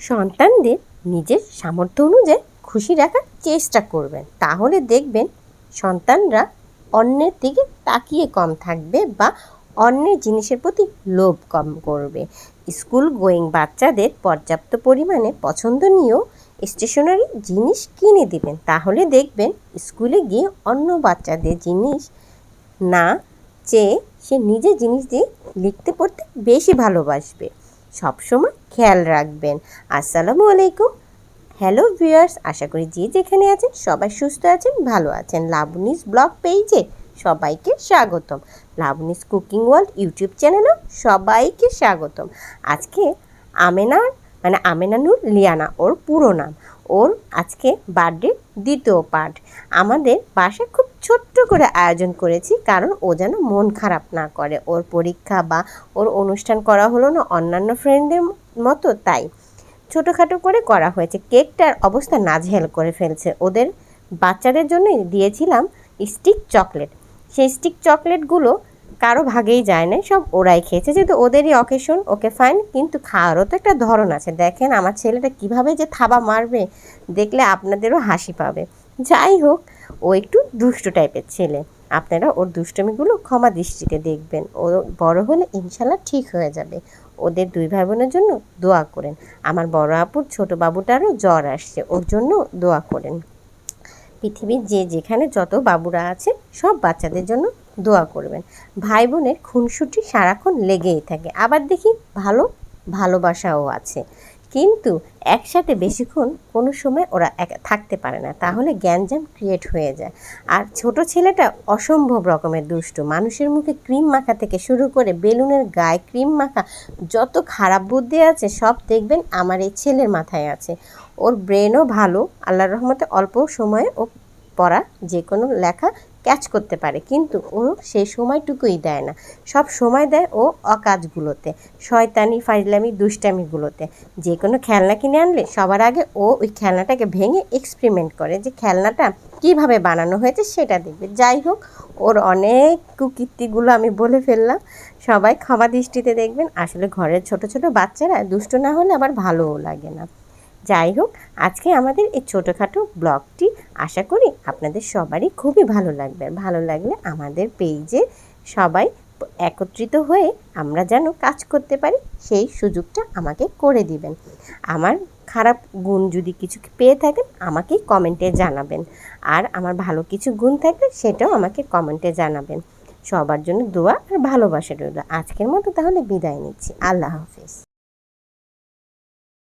সন্তানদের নিজের সামর্থ্য অনুযায়ী খুশি রাখার চেষ্টা করবেন। তাহলে দেখবেন সন্তানরা অন্যের দিকে তাকিয়ে কম থাকবে বা অন্যের জিনিসের প্রতি লোভ কম করবে। স্কুল গোয়িং বাচ্চাদের পর্যাপ্ত পরিমাণে পছন্দনীয় স্টেশনারি জিনিস কিনে দিবেন। তাহলে দেখবেন স্কুলে গিয়ে অন্য বাচ্চাদের জিনিস না চেয়ে সে নিজে জিনিস দিয়ে লিখতে পড়তে বেশি ভালোবাসবে। সবসময় খেয়াল রাখবেন। আসসালামু আলাইকুম। হ্যালো ভিউয়ার্স আশা করি যে যেখানে আছেন সবাই সুস্থ আছেন, ভালো আছেন। লাবনিস ব্লগ পেজে সবাইকে স্বাগতম। লাবনিস কুকিং ওয়ার্ল্ড ইউটিউব চ্যানেলেও সবাইকে স্বাগতম। আজকে আমেনার মানে আমেনানুর লিয়ানা, ওর পুরো নাম। ওর আজকে বার্থডে দ্বিতীয় পার্ট আমাদের বাসায় খুব ছোট্ট করে আয়োজন করেছি, কারণ ও যেন মন খারাপ না করে। ওর পরীক্ষা বা ওর অনুষ্ঠান করা হলো না অন্যান্য ফ্রেন্ডের মতো, তাই ছোটোখাটো করে করা হয়েছে। কেকটার অবস্থা নাজেহাল করে ফেলছে। ওদের বাচ্চাদের জন্যই দিয়েছিলাম স্টিক চকলেট সেই স্টিক চকলেটগুলো কারও ভাগেই যায় না সব ওরাই খেয়েছে। যেহেতু ওদেরই অকেশন ওকে ফাইন কিন্তু খাওয়ারও তো একটা ধরন আছে। দেখেন আমার ছেলেটা কীভাবে যে থাবা মারবে, দেখলে আপনাদেরও হাসি পাবে। যাই হোক, ও একটু দুষ্ট টাইপের ছেলে। আপনারা ওর দুষ্টমিগুলো ক্ষমা দৃষ্টিতে দেখবেন। ও বড় হলে ইনশাল্লাহ ঠিক হয়ে যাবে। ওদের দুই ভাই বোনের জন্য দোয়া করেন। আমার বড় আপুর ছোট বাবুটারও জ্বর আসছে, ওর জন্য দোয়া করেন। পৃথিবীর যে যেখানে যত বাবুরা আছে, সব বাচ্চাদের জন্য দোয়া করবেন। ভাই বোনের খুনসুটি সারাক্ষণ লেগেই থাকে। আবার দেখি ভালো ভালোবাসাও আছে। কিন্তু একসাথে বেশিক্ষণ কোনো সময় ওরা এক থাকতে পারে না। তাহলে জ্ঞানজাম ক্রিয়েট হয়ে যায়। আর ছোট ছেলেটা অসম্ভব রকমের দুষ্ট। মানুষের মুখে ক্রিম মাখা থেকে শুরু করে বেলুনের গায়ে ক্রিম মাখা, যত খারাপ বুদ্ধি আছে সব দেখবেন আমার এই ছেলের মাথায় আছে। ওর ব্রেনও ভালো। আল্লাহর রহমতে অল্প সময়ে ও পড়া যে কোনো লেখা ক্যাচ করতে পারে। কিন্তু ও সেই সময়টুকুই দেয় না। সব সময় দেয় ও অকাজগুলোতে, শয়তানি, ফাইজলামি, দুষ্টামিগুলোতে। যে কোনো খেলনা কিনে আনলে সবার আগে ও ওই খেলনাটাকে ভেঙে এক্সপেরিমেন্ট করে যে খেলনাটা কীভাবে বানানো হয়েছে সেটা দেখবে। যাই হোক, ওর অনেক কুকীর্তিগুলো আমি বলে ফেললাম। সবাই ক্ষমা দৃষ্টিতে দেখবেন। আসলে ঘরের ছোট ছোট বাচ্চারা দুষ্ট না হলে আবার ভালোও লাগে না। যাই হোক, আজকে আমাদের এই ছোটোখাটো ব্লগটি আশা করি আপনাদের সবারই খুবই ভালো লাগবে। ভালো লাগলে আমাদের পেজে সবাই একত্রিত হয়ে আমরা যেন কাজ করতে পারি, সেই সুযোগটা আমাকে করে দিবেন। আমার খারাপ গুণ যদি কিছু পেয়ে থাকেন, আমাকেই কমেন্টে জানাবেন। আর আমার ভালো কিছু গুণ থাকলে সেটাও আমাকে কমেন্টে জানাবেন। সবার জন্য দোয়া আর ভালোবাসা রইল। আজকের মতো তাহলে বিদায় নিচ্ছি। আল্লাহ হাফিজ।